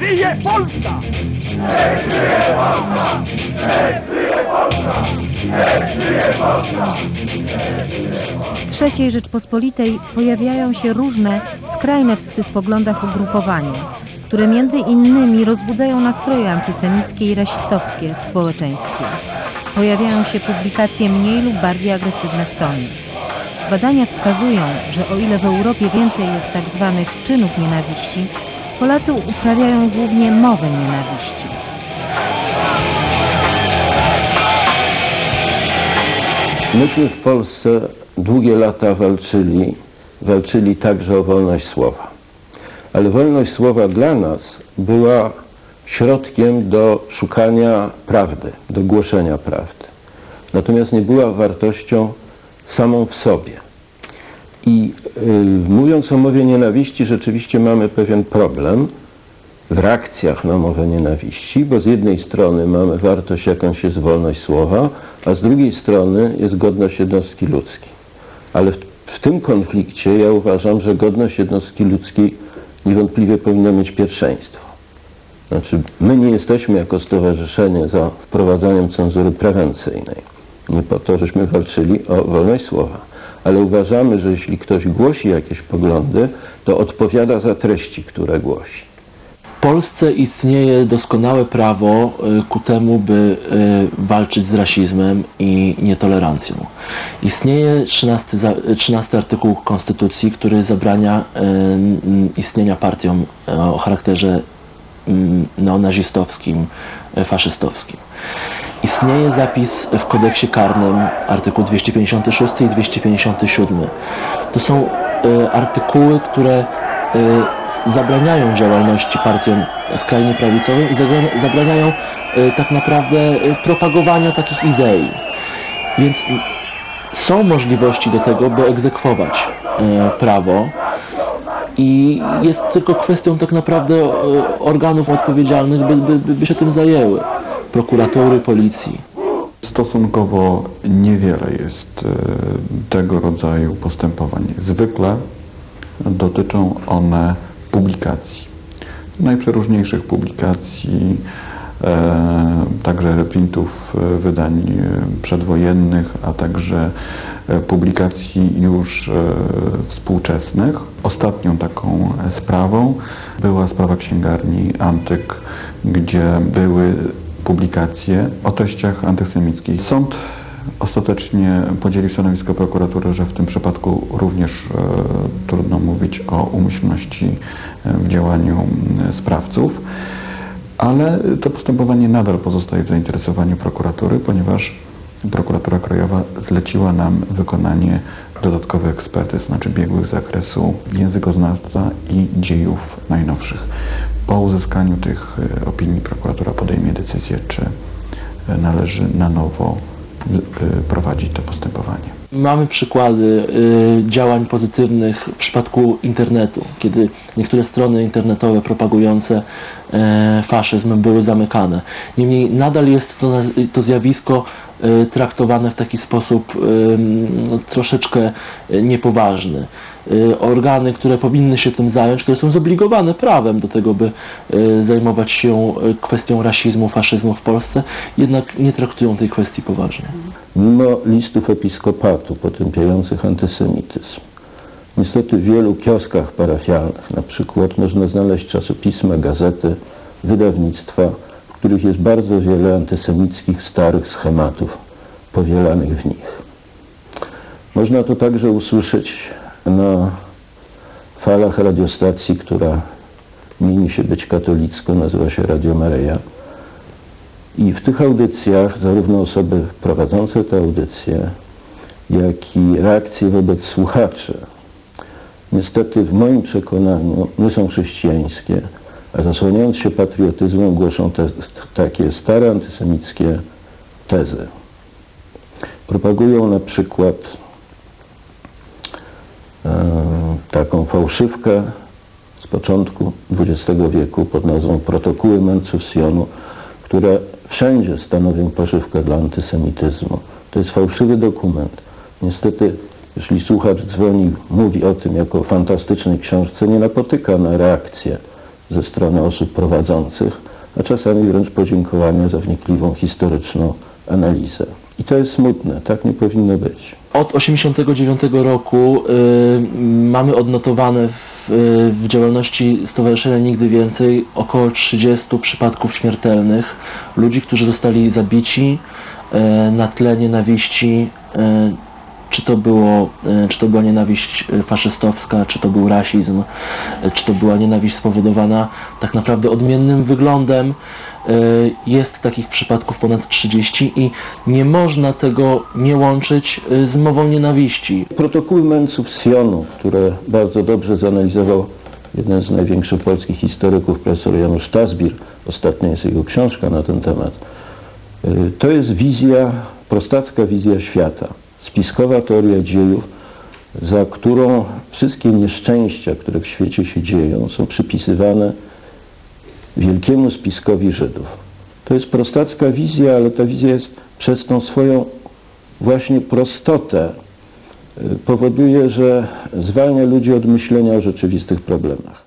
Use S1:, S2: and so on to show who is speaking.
S1: żyje Polska!
S2: W III Rzeczpospolitej pojawiają się różne, skrajne w swych poglądach ugrupowania, które między innymi rozbudzają nastroje antysemickie i rasistowskie w społeczeństwie. Pojawiają się publikacje mniej lub bardziej agresywne w tonie. Badania wskazują, że o ile w Europie więcej jest tak zwanych czynów nienawiści, Polacy uprawiają głównie mowę nienawiści.
S3: Myśmy w Polsce długie lata walczyli, walczyli także o wolność słowa. Ale wolność słowa dla nas była środkiem do szukania prawdy, do głoszenia prawdy. Natomiast nie była wartością samą w sobie. I y, mówiąc o mowie nienawiści, rzeczywiście mamy pewien problem w reakcjach na mowę nienawiści, bo z jednej strony mamy wartość, jakąś jest wolność słowa, a z drugiej strony jest godność jednostki ludzkiej. Ale w, w tym konflikcie ja uważam, że godność jednostki ludzkiej niewątpliwie powinna mieć pierwszeństwo. Znaczy, my nie jesteśmy jako stowarzyszenie za wprowadzaniem cenzury prewencyjnej. Nie po to, żeśmy walczyli o wolność słowa. Ale uważamy, że jeśli ktoś głosi jakieś poglądy, to odpowiada za treści, które głosi.
S4: W Polsce istnieje doskonałe prawo y, ku temu, by y, walczyć z rasizmem i nietolerancją. Istnieje 13, za- 13 artykuł Konstytucji, który zabrania y, istnienia partiom y, o charakterze mm, neonazistowskim, y, faszystowskim. Istnieje zapis w kodeksie karnym artykuł 256 i 257. To są y, artykuły, które y, zabraniają działalności partiom skrajnie prawicowym i zabraniają y, tak naprawdę propagowania takich idei. Więc są możliwości do tego, by egzekwować prawo i jest tylko kwestią tak naprawdę organów odpowiedzialnych, by, by, by się tym zajęły. Prokuratury, policji.
S5: Stosunkowo niewiele jest e, tego rodzaju postępowań. Zwykle dotyczą one publikacji. Najprzeróżniejszych publikacji, e, także reprintów e, wydań przedwojennych, a także publikacji już współczesnych. Ostatnią taką sprawą była sprawa księgarni Antyk, gdzie były publikacje o treściach antysemickich. Sąd ostatecznie podzielił stanowisko prokuratury, że w tym przypadku również e, trudno mówić o umyślności e, w działaniu sprawców, ale to postępowanie nadal pozostaje w zainteresowaniu prokuratury, ponieważ prokuratura krajowa zleciła nam wykonanie dodatkowych ekspertyz, znaczy biegłych z zakresu językoznawstwa i dziejów najnowszych. Po uzyskaniu tych e, opinii prokuratura podejmie decyzję, czy e, należy na nowo e, prowadzić to postępowanie.
S4: Mamy przykłady działań pozytywnych w przypadku internetu, kiedy niektóre strony internetowe propagujące faszyzm były zamykane. Niemniej nadal jest to, to zjawisko traktowane w taki sposób y, no, troszeczkę y, niepoważny. Y, Organy, które powinny się tym zająć, które są zobligowane prawem do tego, by y, zajmować się y, kwestią rasizmu, faszyzmu w Polsce, jednak nie traktują tej kwestii poważnie.
S3: Mimo listów episkopatu potępiających antysemityzm, niestety w wielu kioskach parafialnych na przykład można znaleźć czasopisma, gazety, wydawnictwa, których jest bardzo wiele antysemickich starych schematów powielanych w nich. Można to także usłyszeć na falach radiostacji, która mieni się być katolicką, nazywa się Radio Maryja. I w tych audycjach zarówno osoby prowadzące te audycje, jak i reakcje wobec słuchaczy, niestety w moim przekonaniu nie są chrześcijańskie, zasłaniając się patriotyzmem głoszą te, takie stare antysemickie tezy. Propagują na przykład e, taką fałszywkę z początku XX wieku pod nazwą Protokoły Męców Sionu, które wszędzie stanowią pożywkę dla antysemityzmu. To jest fałszywy dokument. Niestety, jeśli słuchacz dzwoni, mówi o tym jako o fantastycznej książce, nie napotyka na reakcję ze strony osób prowadzących, a czasami wręcz podziękowania za wnikliwą historyczną analizę. I to jest smutne, tak nie powinno być.
S4: Od 1989 roku y, mamy odnotowane w, y, w działalności Stowarzyszenia Nigdy Więcej około 30 przypadków śmiertelnych. Ludzi, którzy zostali zabici y, na tle nienawiści, y, czy to, było, y, czy to była nienawiść y, faszystowska, czy to był rasizm, y, czy to była nienawiść spowodowana tak naprawdę odmiennym wyglądem. Jest takich przypadków ponad 30 i nie można tego nie łączyć z mową nienawiści.
S3: Protokoły męców Sionu, które bardzo dobrze zanalizował jeden z największych polskich historyków, profesor Janusz Tasbir, ostatnia jest jego książka na ten temat, to jest wizja, prostacka wizja świata, spiskowa teoria dziejów, za którą wszystkie nieszczęścia, które w świecie się dzieją, są przypisywane wielkiemu spiskowi Żydów. To jest prostacka wizja, ale ta wizja jest przez tą swoją właśnie prostotę y, powoduje, że zwalnia ludzi od myślenia o rzeczywistych problemach.